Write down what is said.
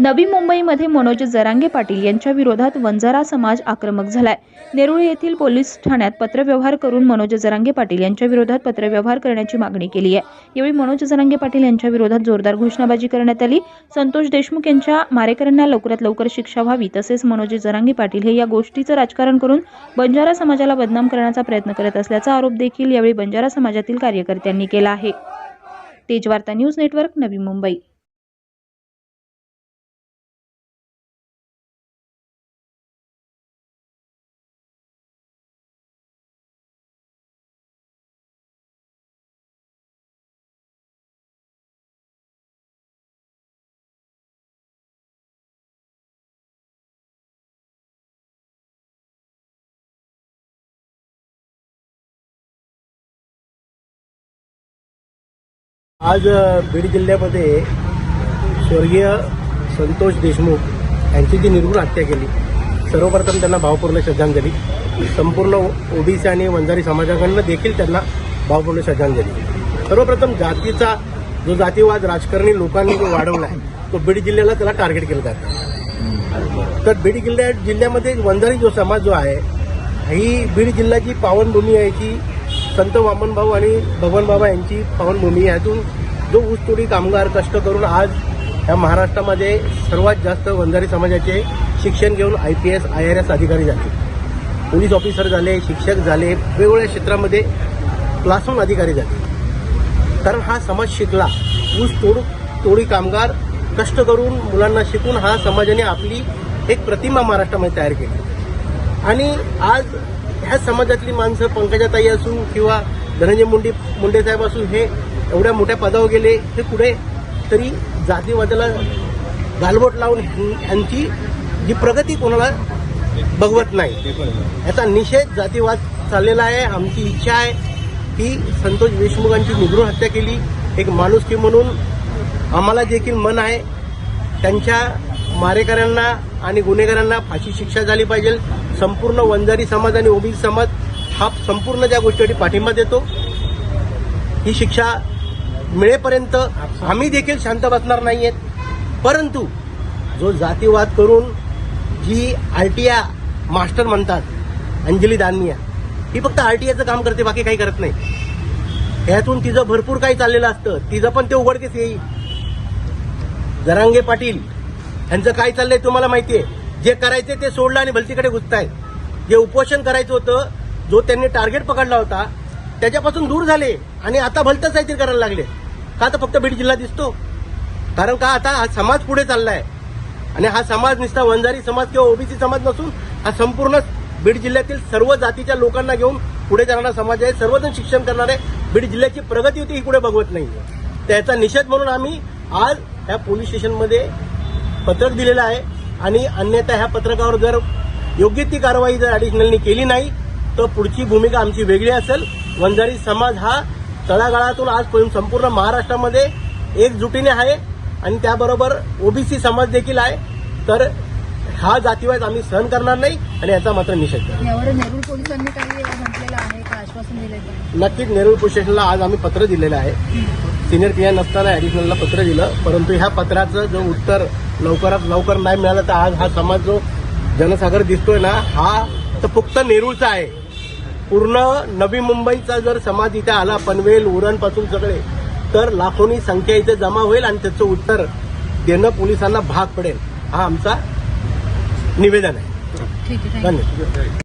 नवी मुंबईमध्ये मनोज जरांगे पाटील यांच्या विरोधात वंजारा समाज आक्रमक झालाय. नेरुळ येथील पोलीस ठाण्यात पत्रव्यवहार करून मनोज जरांगे पाटील यांच्या विरोधात पत्रव्यवहार करण्याची मागणी केली आहे. यावेळी मनोज जरांगे पाटील यांच्या विरोधात जोरदार घोषणाबाजी करण्यात आली. संतोष देशमुख यांच्या मारेकऱ्यांना लवकरात लवकर शिक्षा व्हावी तसेच मनोज जरांगे पाटील हे या गोष्टीचं राजकारण करून बंजारा समाजाला बदनाम करण्याचा प्रयत्न करत असल्याचा आरोप देखील यावेळी बंजारा समाजातील कार्यकर्त्यांनी केला आहे. Tejvarta news network Navi Mumbai. आज बीड जिल्ह्यामध्ये स्वर्गीय संतोष देशमुख यांची जी निर्गुण हत्या केली सर्वप्रथम त्यांना भावपूर्ण श्रद्धांजली. संपूर्ण ओबीसी आणि वंजारी समाजाकडनं देखील त्यांना भावपूर्ण श्रद्धांजली. सर्वप्रथम जातीचा जो जातीवाद राजकारणी लोकांनी जो वाढवला आहे तो बीड जिल्ह्याला त्याला टार्गेट केलं जातं. तर बीड जिल्ह्या जिल्ह्यामध्ये वंजारी जो समाज जो आहे ही बीड जिल्ह्याची पावनभूमी आहे की संत वामन भाऊ आणि भगवान बाबा यांची पावनभूमी यातून जो ऊसतोडी कामगार कष्ट करून आज या महाराष्ट्रामध्ये सर्वात जास्त वंजारी समाजाचे शिक्षण घेऊन I P S I R S अधिकारी झाले. पोलीस ऑफिसर झाले शिक्षक झाले वेगवेगळ्या क्षेत्रामध्ये क्लासरूम अधिकारी झाले. कारण हा समाज शिकला. ऊस तोड तोडी कामगार कष्ट करून मुलांना शिकून हा समाजाने आपली एक प्रतिमा महाराष्ट्रामध्ये तयार केली. आणि आज ह्या समाजातली माणसं पंकजाताई असू किंवा धनंजय मुंडे मुंडे साहेब असू हे एवढ्या मोठ्या पदावर गेले हे कुठे? तरी जातीवादाला गालबोट लावून ह्यां- ह्यांची जी प्रगती कोणाला बघवत नाही. याचा निषेध जातीवाद चाललेला आहे आमची इच्छा आहे की संतोष देशमुखांची निगृण हत्या केली. एक माणुसकी म्हणून आम्हाला देखील मन आहे. त्यांच्या मारेकऱ्यांना आणि गुन्हेगारांना फाशी शिक्षा झाली पाहिजे. संपूर्ण वंजारी समाज आणि ओबीसी समाज हा संपूर्ण त्या गोष्टीसाठी पाठिंबा देतो ही शिक्षा मिळेपर्यंत आम्ही देखील शांत बसणार आहेत परंतु जो जातीवाद करून जी आरटीआ मास्टर म्हणतात अंजली दानमिया ही फक्त आरटीआयचं काम करते बाकी काही करत नाही. ह्यातून तिचं भरपूर काही चाललेलं असतं. तिचं पण ते उघडकीस येईल. जरांगे पाटील यांचं काय चाललंय तुम्हाला माहितीये? जे करायचे ते सोडलं आणि भलतीकडे घुसताय. जे उपोषण करायचं होतं जो त्यांनी टार्गेट पकडला होता त्याच्यापासून दूर झाले आणि आता भलतंच काहीतरी करायला लागले. का तर फक्त बीड जिल्हा दिसतो? कारण का आता हा समाज पुढे चाललाय? आणि हा समाज नुसता वंजारी समाज किंवा ओबीसी समाज नसून हा संपूर्ण बीड जिल्ह्यातील सर्व जातीच्या लोकांना घेऊन पुढे जाणारा समाज आहे. सर्वजण शिक्षण करणारे. बीड जिल्ह्याची प्रगती होती ही पुढे बघवत नाही त्याचा निषेध म्हणून आम्ही आज या पोलीस स्टेशनमध्ये पत्रक दिलेलं आहे. आणि अन्यथा ह्या पत्रकावर जर योग्य ती कारवाई जर ऍडिशनलनी केली नाही तर पुढची भूमिका आमची वेगळी असेल. वंजारी समाज हा तळागाळातून आजपर्यंत संपूर्ण महाराष्ट्रामध्ये एकजुटीने आहे. आणि त्याबरोबर ओबीसी समाज देखील आहे. तर हा जातीवाद आम्ही सहन करणार नाही आणि याचा मात्र निषेध करणार. नक्कीच नेरुळ पोलीस स्टेशनला आज आम्ही पत्र दिलेलं आहे. सिनियर पी आय नसताना ऍडिशनलला पत्र दिलं. परंतु ह्या पत्राचं जो उत्तर लवकरात लवकर नाही मिळालं तर आज हा समाज जो जनसागर दिसतोय ना हा तर फक्त नेरूळचा आहे. पूर्ण नवी मुंबईचा जर समाज इथे आला पनवेल उरणपासून सगळे तर लाखोनी संख्या इथे जमा होईल आणि त्याचं उत्तर देणं पोलिसांना भाग पडेल. हा आमचा निवेदन आहे. धन्यवाद.